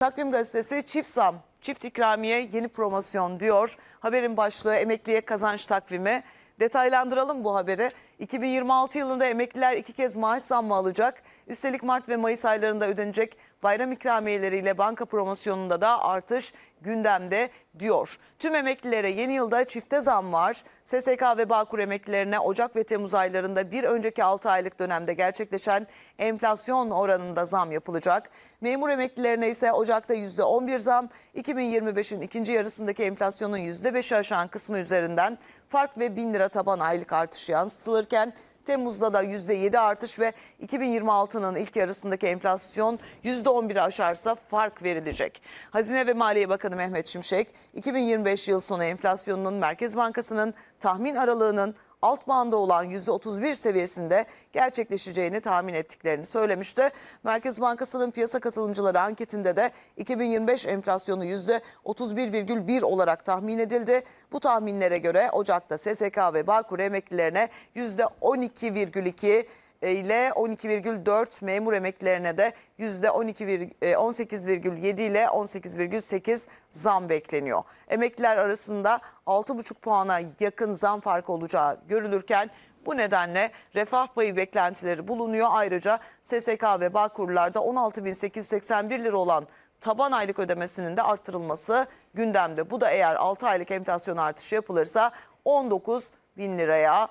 Takvim gazetesi çift zam, çift ikramiye yeni promosyon diyor. Haberin başlığı emekliye kazanç takvimi. Detaylandıralım bu haberi. 2026 yılında emekliler iki kez maaş zammı alacak. Üstelik Mart ve Mayıs aylarında ödenecek bayram ikramiyeleriyle banka promosyonunda da artış gündemde diyor. Tüm emeklilere yeni yılda çifte zam var. SSK ve Bağkur emeklilerine Ocak ve Temmuz aylarında bir önceki 6 aylık dönemde gerçekleşen enflasyon oranında zam yapılacak. Memur emeklilerine ise Ocak'ta %11 zam, 2025'in ikinci yarısındaki enflasyonun %5'i aşan kısmı üzerinden fark ve 1000 lira taban aylık artışı yansıtılırken Temmuz'da da %7 artış ve 2026'nın ilk yarısındaki enflasyon %11'i aşarsa fark verilecek. Hazine ve Maliye Bakanı Mehmet Şimşek, 2025 yıl sonu enflasyonunun Merkez Bankası'nın tahmin aralığının alt banda olan %31 seviyesinde gerçekleşeceğini tahmin ettiklerini söylemişti. Merkez Bankası'nın piyasa katılımcıları anketinde de 2025 enflasyonu %31,1 olarak tahmin edildi. Bu tahminlere göre Ocak'ta SSK ve Bağkur emeklilerine %12,2 ile 12,4 memur emeklilerine de %18,7 ile 18,8 zam bekleniyor. Emekliler arasında 6,5 puana yakın zam farkı olacağı görülürken bu nedenle refah payı beklentileri bulunuyor. Ayrıca SSK ve Bağkurlarda 16.881 lira olan taban aylık ödemesinin de artırılması gündemde. Bu da eğer 6 aylık enflasyon artışı yapılırsa 19 bin liraya e,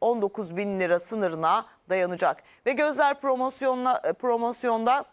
19 bin lira sınırına dayanacak. Ve gözler promosyonla, e, promosyonda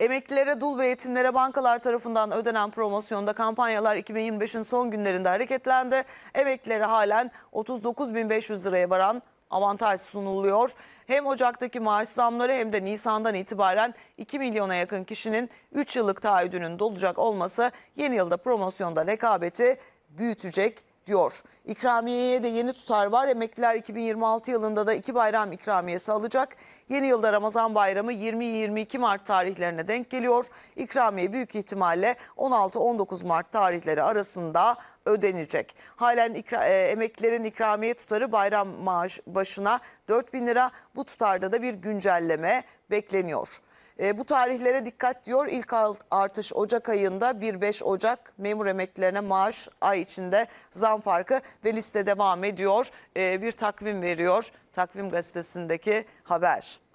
Emeklilere, dul ve yetimlere bankalar tarafından ödenen promosyonda kampanyalar 2025'in son günlerinde hareketlendi. Emeklilere halen 39.500 liraya varan avantaj sunuluyor. Hem Ocak'taki maaş zamları hem de Nisan'dan itibaren 2 milyona yakın kişinin 3 yıllık taahhüdünün dolacak olması yeni yılda promosyonda rekabeti büyütecek diyor. İkramiyeye de yeni tutar var. Emekliler 2026 yılında da iki bayram ikramiyesi alacak. Yeni yılda Ramazan bayramı 20-22 Mart tarihlerine denk geliyor. İkramiye büyük ihtimalle 16-19 Mart tarihleri arasında ödenecek. Halen ikra, e, emeklilerin ikramiye tutarı bayram maaş başına 4 bin lira. Bu tutarda da bir güncelleme bekleniyor. E, bu tarihlere dikkat diyor. İlk artış Ocak ayında 1-5 Ocak memur emeklilerine maaş ay içinde zam farkı ve liste devam ediyor. E, bir takvim veriyor takvim gazetesindeki haber.